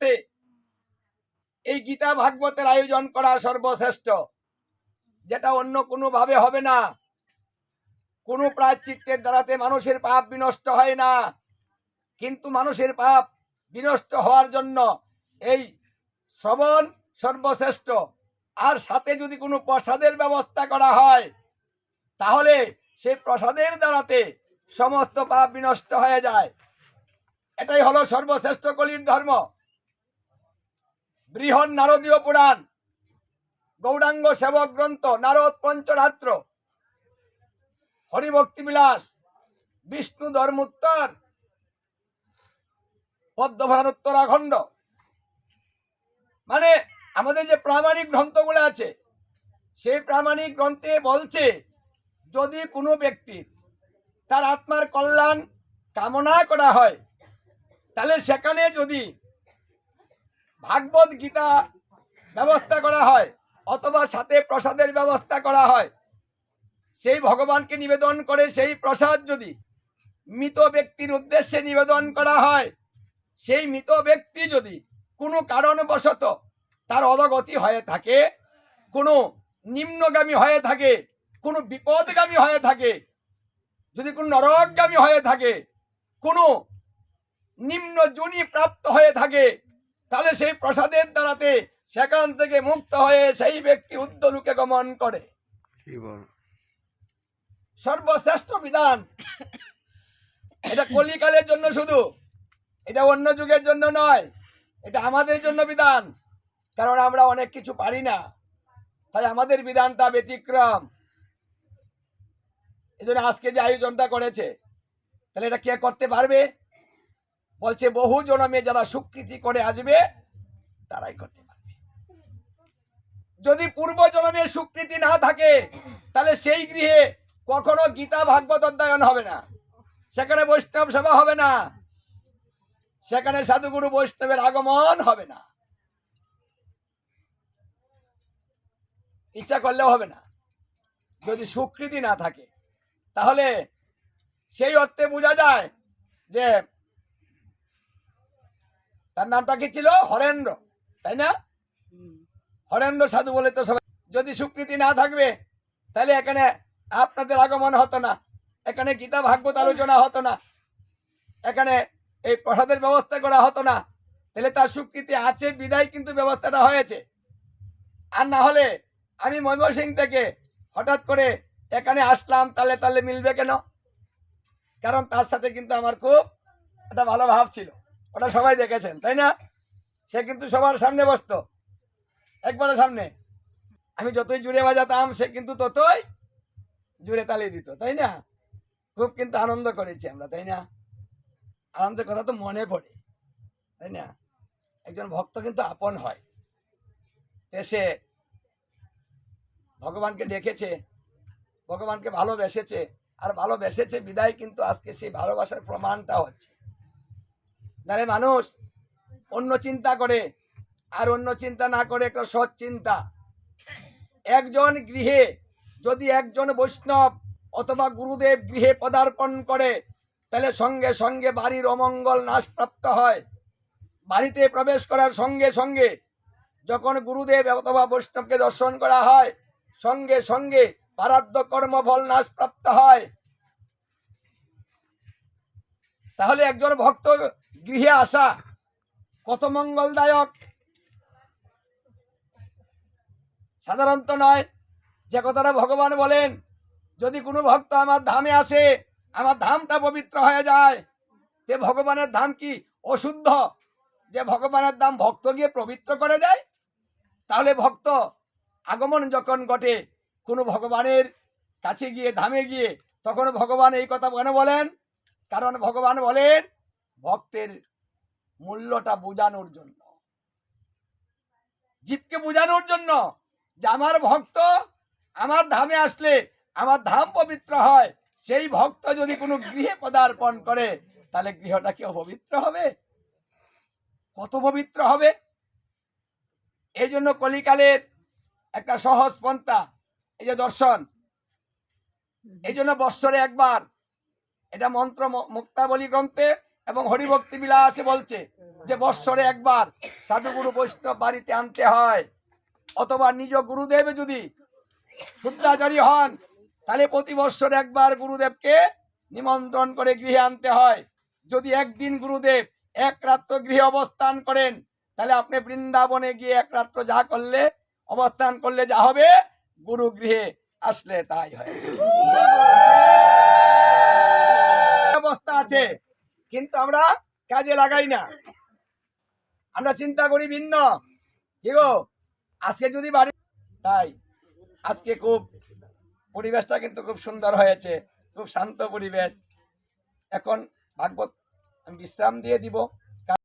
অর্থে এই গীতা ভাগবতের আয়োজন করা সর্বশ্রেষ্ঠ, যেটা অন্য কোনোভাবে হবে না। কোনো প্রায়শ্চিত্তের দ্বারাতে মানুষের পাপ বিনষ্ট হয় না। কিন্তু মানুষের পাপ বিনষ্ট হওয়ার জন্য এই শ্রবণ সর্বশ্রেষ্ঠ। আর সাথে যদি কোনো প্রসাদের ব্যবস্থা করা হয়, তাহলে সেই প্রসাদের দ্বারাতে সমস্ত পাপ বিনষ্ট হয়ে যায়। এটাই হলো সর্বশ্রেষ্ঠ কলির ধর্ম। বৃহৎ নারদীয় পুরাণ। গৌরাঙ্গ সেবক গ্রন্থ, নারদ পঞ্চরাত্র। হরিভক্তি বিলাস বিষ্ণু ধর্মোত্তর পদ্মভান উত্তরাখণ্ড মানে আমাদের যে প্রামাণিক গ্রন্থগুলো আছে, সেই প্রামাণিক গ্রন্থে বলছে, যদি কোনো ব্যক্তির তার আত্মার কল্যাণ কামনা করা হয়, তাহলে সেখানে যদি ভাগবত গীতা ব্যবস্থা করা হয়, অথবা সাথে প্রসাদের ব্যবস্থা করা হয়। সেই ভগবানকে নিবেদন করে সেই প্রসাদ যদি মৃত ব্যক্তির উদ্দেশ্যে নিবেদন করা হয়, সেই মৃত ব্যক্তি যদি কোনো কারণবশত তার অধগতি হয়ে থাকে, কোনো নিম্নগামী হয়ে থাকে, কোনো বিপদগামী হয়ে থাকে, যদি কোনো নরকগামী হয়ে থাকে, কোনো নিম্ন জুনি প্রাপ্ত হয়ে থাকে তাহলে সেই প্রসাদের দ্বারাতে সেখান থেকে মুক্ত হয়ে সেই ব্যক্তি উদ্যলুকে গমন করে। সর্বশ্রেষ্ঠ বিধান। এটা কলিকালের জন্য শুধু এটা অন্য যুগের জন্য নয় এটা আমাদের জন্য বিধান। কারণ আমরা অনেক কিছু পারি না তাই আমাদের বিধানটা ব্যতিক্রম। এই জন্য আজকে যে আয়োজনটা করেছে তাহলে এটা কে করতে পারবে? বলছে, বহু জনমে যারা স্বীকৃতি করে আসবে, তারাই করতে পারবে। যদি পূর্ব জন্মে স্বীকৃতি না থাকে, তাহলে সেই গৃহে কখনো গীতা ভাগবত অধ্যয়ন হবে না। সেখানে বৈষ্ণব সেবা হবে না। সেখানে সাধুগুরু বৈষ্ণবের আগমন হবে না। ইচ্ছা করলেও হবে না। যদি স্বীকৃতি না থাকে, তাহলে সেই অর্থে বোঝা যায় যে তার নামটা কি ছিল? হরেন্দ্র। তাই না? হরেন্দ্র সাধু বলে তো সবাই যদি স্বীকৃতি না থাকবে, তাহলে এখানে আপনাদের আগমন হতো না। এখানে গীতা ভাগবত আলোচনা হতো না। এখানে এই প্রসাদের ব্যবস্থা করা হতো না। তাহলে তার স্বীকৃতি আছে, বিদায় কিন্তু ব্যবস্থাটা হয়েছে। আর না হলে আমি ময়মনসিং থেকে হঠাৎ করে এখানে আসলাম তাহলে তাহলে মিলবে কেন? কারণ তার সাথে কিন্তু আমার খুব একটা ভালো ভাব ছিল। ওটা সবাই দেখেছেন, তাই না? সে কিন্তু সবার সামনে বসতো। একবারের সামনে। আমি যতই জুড়ে বাজাতাম, সে কিন্তু ততই জুড়ে তালি দিত, তাই না? খুব কিন্তু আনন্দ করেছি আমরা, তাই না? আনন্দের কথা তো মনে পড়ে, তাই না? একজন ভক্ত কিন্তু আপন হয়। এসে ভগবানকে দেখেছে, ভগবানকে ভালোবেসেছে, আর ভালোবেসেছে বিদায় কিন্তু আজকে সেই ভালোবাসার প্রমাণটা হচ্ছে। যারা মানুষ অন্য চিন্তা করে, আর অন্য চিন্তা না করে একটা সৎ চিন্তা। একজন গৃহে যদি একজন বৈষ্ণব অথবা গুরুদেব গৃহে পদার্পণ করে, তাহলে সঙ্গে সঙ্গে বাড়ির অমঙ্গল নাশপ্রাপ্ত হয়। বাড়িতে প্রবেশ করার সঙ্গে সঙ্গে যখন গুরুদেব অথবা বৈষ্ণবকে দর্শন করা হয়, সঙ্গে সঙ্গে পারাদ্য কর্মফল নাশপ্রাপ্ত হয়। তাহলে একজন ভক্ত গৃহে আসা কত মঙ্গলদায়ক। সাধারণত নয়, যে কথাটা ভগবান বলেন, যদি কোনো ভক্ত আমার ধামে আসে, আমার ধামটা পবিত্র হয়ে যায় যে ভগবানের ধাম কি অশুদ্ধ? যে ভগবানের ধাম ভক্ত গিয়ে পবিত্র করে দেয়? তাহলে ভক্ত আগমন যখন ঘটে, কোনো ভগবানের কাছে গিয়ে, ধামে গিয়ে, তখন ভগবান এই কথা কেন বলেন? কারণ ভগবান বলেন ভক্তের মূল্যটা বোঝানোর জন্য। জীবকে বোঝানোর জন্য যে আমার ভক্ত আমার ধামে আসলে আমার ধাম পবিত্র হয়, সেই ভক্ত যদি কোনো গৃহে পদার্পণ করে, তাহলে গৃহটা কি অপবিত্র হবে? কত পবিত্র হবে? এই জন্য কলিকালের একটা সহজ পন্থা, এই যে দর্শন। এই জন্য বৎসরে একবার, এটা মন্ত্র মুক্তাবলী গ্রন্থে এবং হরিভক্তি বিলাসে বলছে যে বৎসরে একবার সাধুগুরু বৈষ্ণব বাড়িতে আনতে হয়। অথবা নিজ গুরুদেব যদি শুদ্ধাচারী হন, তাহলে প্রতি বৎসরে একবার গুরুদেবকে নিমন্ত্রণ করে গৃহে আনতে হয়। যদি একদিন গুরুদেব এক রাত্র গৃহে অবস্থান করেন, তাহলে আপনি বৃন্দাবনে গিয়ে এক রাত্র যা করলে, অবস্থান করলে যা হবে, গুরু গৃহে আসলে তাই হয়। অবস্থা আছে। কিন্তু আমরা কাজে লাগাই না। আমরা চিন্তা করি ভিন্ন। কি গো? আজকে যদি বাড়ি তাই। আজকে খুব পরিবেশটা কিন্তু খুব সুন্দর হয়েছে। খুব শান্ত পরিবেশ। এখন ভাগবত আমি বিশ্রাম দিয়ে দিব।